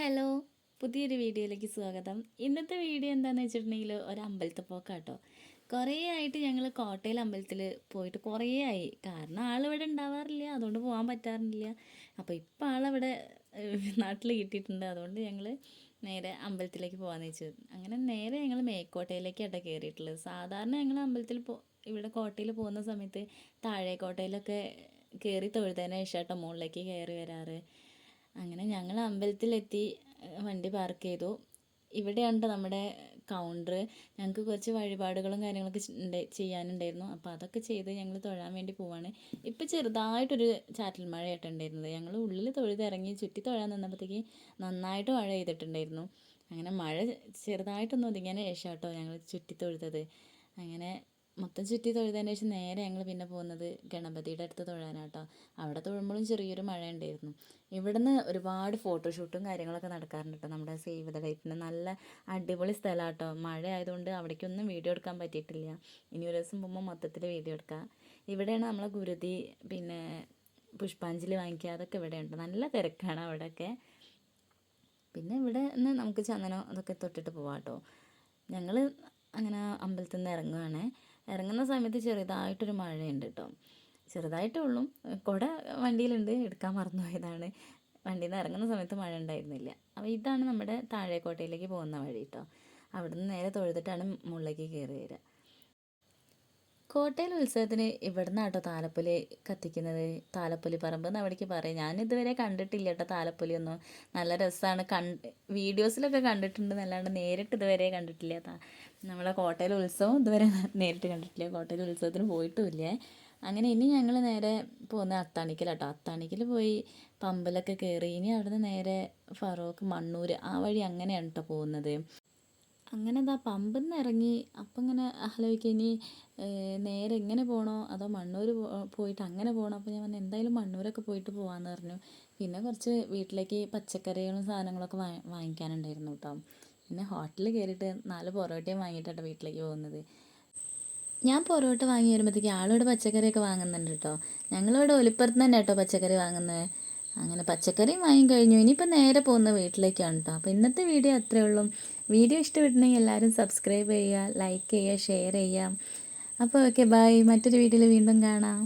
Hello പുതിയൊരു വീഡിയോയിലേക്ക് സ്വാഗതം. ഇന്നത്തെ വീഡിയോ എന്താണെന്ന് വെച്ചിട്ടുണ്ടെങ്കിൽ ഒരു അമ്പലത്തിൽ പോക്കാട്ടോ. കുറേ ആയിട്ട് ഞങ്ങൾ കോട്ടയിൽ അമ്പലത്തിൽ പോയിട്ട് കുറേ ആയി. കാരണം ആളിവിടെ ഉണ്ടാവാറില്ല അതുകൊണ്ട് പോകാൻ പറ്റാറില്ല. അപ്പോൾ ഇപ്പോൾ ആളവിടെ നാട്ടിൽ കിട്ടിയിട്ടുണ്ട്. അതുകൊണ്ട് ഞങ്ങൾ നേരെ അമ്പലത്തിലേക്ക് പോകാമെന്ന് വെച്ചു. അങ്ങനെ നേരെ ഞങ്ങൾ മേക്കോട്ടയിലേക്കാട്ടോ കയറിയിട്ടുള്ളത് സാധാരണ ഞങ്ങൾ അമ്പലത്തിൽ പോ ഇവിടെ കോട്ടയിൽ പോകുന്ന സമയത്ത് താഴെ കോട്ടയിലൊക്കെ കയറി തൊഴുതേനെ ശേഷം മുകളിലേക്ക് കയറി വരാറ്. അങ്ങനെ ഞങ്ങൾ അമ്പലത്തിലെത്തി വണ്ടി പാർക്ക് ചെയ്തു. ഇവിടെയാണ് ട്ടോ നമ്മുടെ കൗണ്ടർ ഞങ്ങൾക്ക് കുറച്ച് വഴിപാടുകളും കാര്യങ്ങളൊക്കെ ചെയ്യാനുണ്ടായിരുന്നു. അപ്പോൾ അതൊക്കെ ചെയ്ത് ഞങ്ങൾ തൊഴാൻ വേണ്ടി പോവാണ്. ഇപ്പോൾ ചെറുതായിട്ടൊരു ചാറ്റൽ മഴയായിട്ട് ഉണ്ടായിരുന്നത്. ഞങ്ങൾ ഉള്ളിൽ തൊഴുതിറങ്ങി ചുറ്റി തൊഴാൻ നിന്നപ്പോഴത്തേക്ക് നന്നായിട്ട് മഴ ചെയ്തിട്ടുണ്ടായിരുന്നു അങ്ങനെ മഴ ചെറുതായിട്ടൊന്ന് ഒതുങ്ങിയതിന് ശേഷം കേട്ടോ ഞങ്ങൾ ചുറ്റി തൊഴുതത്. അങ്ങനെ മൊത്തം ചുറ്റി തൊഴുതതിന് ശേഷം നേരെ ഞങ്ങൾ പിന്നെ പോകുന്നത് ഗണപതിയുടെ അടുത്ത് തൊഴാനാട്ടോ. അവിടെ തൊഴുമ്പോഴും ചെറിയൊരു മഴ ഉണ്ടായിരുന്നു ഇവിടുന്ന് ഒരുപാട് ഫോട്ടോഷൂട്ടും കാര്യങ്ങളൊക്കെ നടക്കാറുണ്ട് കേട്ടോ നമ്മുടെ സേവ് ദ ഡേറ്റിന് നല്ല അടിപൊളി സ്ഥലമാട്ടോ മഴ ആയതുകൊണ്ട് അവിടേക്കൊന്നും വീഡിയോ എടുക്കാൻ പറ്റിയിട്ടില്ല. ഇനി ഒരു ദിവസം പോകുമ്പോൾ മൊത്തത്തിൽ വീഡിയോ എടുക്കാം. ഇവിടെയാണ് നമ്മളെ ഗുരുതി പിന്നെ പുഷ്പാഞ്ജലി വാങ്ങിക്കുക. അതൊക്കെ ഇവിടെയുണ്ട്. നല്ല തിരക്കാണ് അവിടെയൊക്കെ. പിന്നെ ഇവിടെ നിന്ന് നമുക്ക് ചന്ദനം അതൊക്കെ തൊട്ടിട്ട് പോവാം കേട്ടോ ഞങ്ങൾ അങ്ങനെ അമ്പലത്തിൽ നിന്ന് ഇറങ്ങുവാണ്. ഇറങ്ങുന്ന സമയത്ത് ചെറുതായിട്ടൊരു മഴയുണ്ട് കേട്ടോ ചെറുതായിട്ടേ ഉള്ളൂ. കുട വണ്ടിയിലുണ്ട്. എടുക്കാൻ മറന്നുപോയതാണ്. വണ്ടിയിൽ നിന്ന് ഇറങ്ങുന്ന സമയത്ത് മഴ ഉണ്ടായിരുന്നില്ല. അപ്പോൾ ഇതാണ് നമ്മുടെ താഴേക്കോട്ടയിലേക്ക് പോകുന്ന വഴി കേട്ടോ അവിടെ നിന്ന് നേരെ തൊഴുതിട്ടാണ് മുകളിലേക്ക് കയറി വരിക. കോട്ടയിൽ ഉത്സവത്തിന് ഇവിടുന്ന് കേട്ടോ താലപ്പൊലി കത്തിക്കുന്നത്. താലപ്പൊലി പറമ്പ് എന്ന് അവിടേക്ക് പറയും. ഞാൻ ഇതുവരെ കണ്ടിട്ടില്ല കേട്ടോ താലപ്പൊലി ഒന്നും. നല്ല രസമാണ് കണ്ട് വീഡിയോസിലൊക്കെ കണ്ടിട്ടുണ്ട് എന്നല്ലാണ്ട് നേരിട്ട് ഇതുവരെ കണ്ടിട്ടില്ല നമ്മളെ കോട്ടയിലെ ഉത്സവം ഇതുവരെ നേരിട്ട് കണ്ടിട്ടില്ല. കോട്ടയിലെ ഉത്സവത്തിന് പോയിട്ടുമില്ല. അങ്ങനെ ഇനി ഞങ്ങൾ നേരെ പോകുന്നത് അത്താണിക്കലാട്ടോ. അത്താണിക്കൽ പോയി പമ്പലൊക്കെ കയറി ഇനി അവിടുന്ന് നേരെ ഫറോക്ക് മണ്ണൂർ ആ വഴി അങ്ങനെയാണ് കേട്ടോ പോകുന്നത്. അങ്ങനെ എന്താ പമ്പിൽ നിന്ന് ഇറങ്ങി അപ്പം ഇങ്ങനെ ആലോചിക്കുക ഇനി നേരെ എങ്ങനെ പോകണോ അതോ മണ്ണൂർ പോയിട്ട് അങ്ങനെ പോകണോ അപ്പോൾ ഞാൻ പറഞ്ഞു എന്തായാലും മണ്ണൂരൊക്കെ പോയിട്ട് പോകാമെന്ന് പറഞ്ഞു. പിന്നെ കുറച്ച് വീട്ടിലേക്ക് പച്ചക്കറികളും സാധനങ്ങളൊക്കെ വാങ്ങിക്കാനുണ്ടായിരുന്നു കേട്ടോ പിന്നെ ഹോട്ടലിൽ കയറിയിട്ട് നാല് പൊറോട്ടയും വാങ്ങിയിട്ടാണ് വീട്ടിലേക്ക് പോകുന്നത്. ഞാൻ പൊറോട്ട വാങ്ങി വരുമ്പോഴത്തേക്ക് ആളിവിടെ പച്ചക്കറിയൊക്കെ വാങ്ങുന്നുണ്ട് കേട്ടോ ഞങ്ങളിവിടെ ഒലിപ്പുറത്ത് തന്നെ കേട്ടോ പച്ചക്കറി വാങ്ങുന്നത് അങ്ങനെ പച്ചക്കറിയും വാങ്ങി കഴിഞ്ഞു. ഇനിയിപ്പോൾ നേരെ പോകുന്ന വീട്ടിലേക്കാണ് കേട്ടോ അപ്പോൾ ഇന്നത്തെ വീഡിയോ അത്രേ ഉള്ളൂ. വീഡിയോ ഇഷ്ടപ്പെട്ടിട്ടുണ്ടെങ്കിൽ എല്ലാവരും സബ്സ്ക്രൈബ് ചെയ്യുക ലൈക്ക് ചെയ്യുക ഷെയർ ചെയ്യുക. അപ്പോൾ ഓക്കെ ബൈ മറ്റൊരു വീഡിയോയിൽ വീണ്ടും കാണാം.